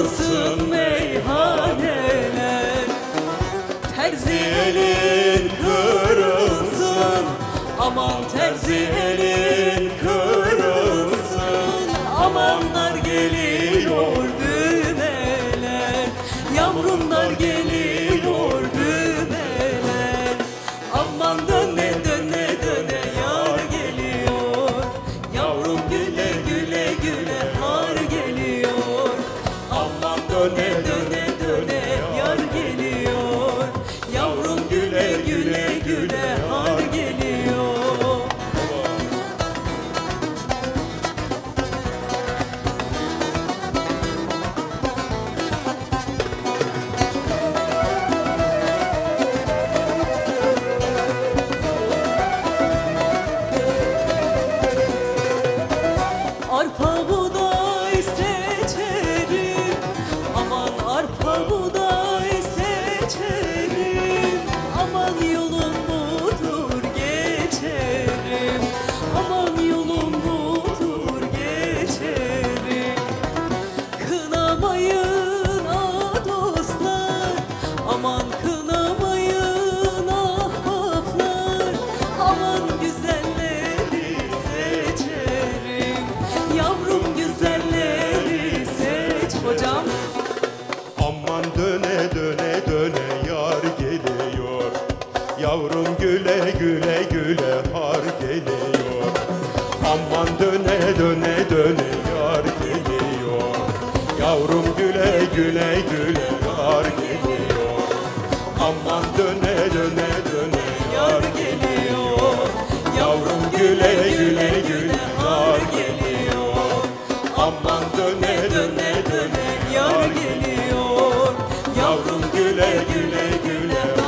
yıkılsın meyhaneler. Terzi elin kırılsın. Aman terzi elin güle güle har geliyor. Arpa buğday seçerim Aman arpa buğday seçerim Yavrum güle güle güle har geliyor. Aman döne döne döne yar geliyor. Yavrum güle güle güle güle güle güle